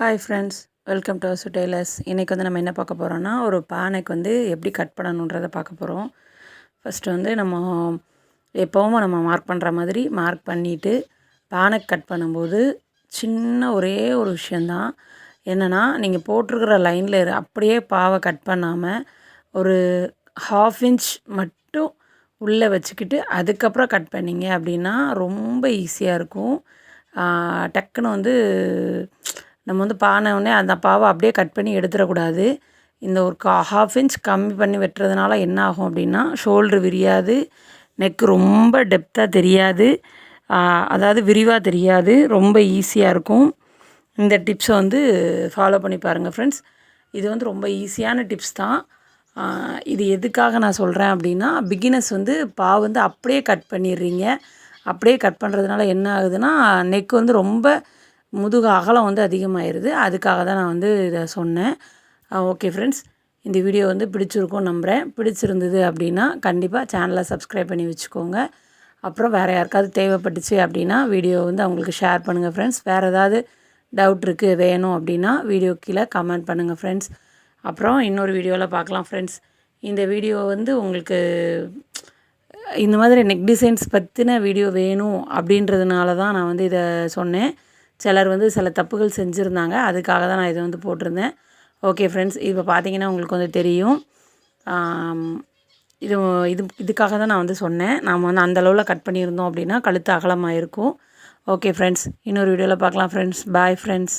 Hi friends welcome to Asu tailors இன்றைக்கி வந்து நம்ம என்ன பார்க்க போகிறோன்னா ஒரு பானைக்கு வந்து எப்படி கட் பண்ணணுன்றதை பார்க்க போகிறோம் ஃபஸ்ட்டு வந்து நம்ம எப்போவும் நம்ம மார்க் பண்ணுற மாதிரி மார்க் பண்ணிவிட்டு பானை கட் பண்ணும்போது சின்ன ஒரே ஒரு விஷயந்தான் என்னென்னா நீங்கள் போட்டிருக்கிற லைனில் அப்படியே பாவை கட் பண்ணாமல் ஒரு ஹாஃப் இன்ச் மட்டும் உள்ளே வச்சுக்கிட்டு அதுக்கப்புறம் கட் பண்ணிங்க அப்படின்னா ரொம்ப ஈஸியாக இருக்கும். டக்குன்னு வந்து நம்ம வந்து பானை உடனே அந்த பாவை அப்படியே கட் பண்ணி எடுத்துடக்கூடாது. இந்த ஒரு கா ஹாஃப் இன்ச் கம்மி பண்ணி வெட்டுறதுனால என்ன ஆகும் அப்படின்னா ஷோல்ட்ரு விரியாது நெக்கு ரொம்ப டெப்த்தாக தெரியாது. அதாவது விரிவாக தெரியாது ரொம்ப ஈஸியாக இருக்கும். இந்த டிப்ஸை வந்து ஃபாலோ பண்ணி பாருங்கள் ஃப்ரெண்ட்ஸ் இது வந்து ரொம்ப ஈஸியான டிப்ஸ் தான். இது எதுக்காக நான் சொல்கிறேன் அப்படின்னா பிகினர்ஸ் வந்து பா வந்து அப்படியே கட் பண்ணிடுறீங்க. அப்படியே கட் பண்ணுறதுனால என்ன ஆகுதுன்னா நெக் வந்து ரொம்ப முதுகு அகலம் வந்து அதிகமாகிடுது அதுக்காக தான் நான் வந்து இதை சொன்னேன். Okay friends. இந்த வீடியோ வந்து பிடிச்சிருக்கும் நம்புகிறேன் பிடிச்சிருந்தது அப்படின்னா கண்டிப்பாக சேனலை சப்ஸ்கிரைப் பண்ணி வச்சுக்கோங்க. அப்புறம் வேறு யாருக்காவது தேவைப்பட்டுச்சு அப்படின்னா வீடியோ வந்து அவங்களுக்கு ஷேர் பண்ணுங்கள் ஃப்ரெண்ட்ஸ். வேறு ஏதாவது டவுட் இருக்குது வேணும் அப்படின்னா வீடியோ கீழே கமெண்ட் பண்ணுங்கள் ஃப்ரெண்ட்ஸ். அப்புறம் இன்னொரு வீடியோவில் பார்க்கலாம் ஃப்ரெண்ட்ஸ். இந்த வீடியோ வந்து உங்களுக்கு இந்த மாதிரி நெக் டிசைன்ஸ் பற்றின வீடியோ வேணும் அப்படின்றதுனால தான் நான் வந்து இதை சொன்னேன். சிலர் வந்து சில தப்புகள் செஞ்சுருந்தாங்க. அதுக்காக தான் நான் இதை வந்து போட்டிருந்தேன். ஓகே ஃப்ரெண்ட்ஸ் இப்போ பார்த்தீங்கன்னா உங்களுக்கு வந்து தெரியும். இது இது இதுக்காக தான் நான் வந்து சொன்னேன். நாம் வந்து அந்தளவில் கட் பண்ணியிருந்தோம் அப்படின்னா கழுத்து அகலமாக இருக்கும் ஓகே ஃப்ரெண்ட்ஸ் இன்னொரு வீடியோவில் பார்க்கலாம் ஃப்ரெண்ட்ஸ் பாய் ஃப்ரெண்ட்ஸ்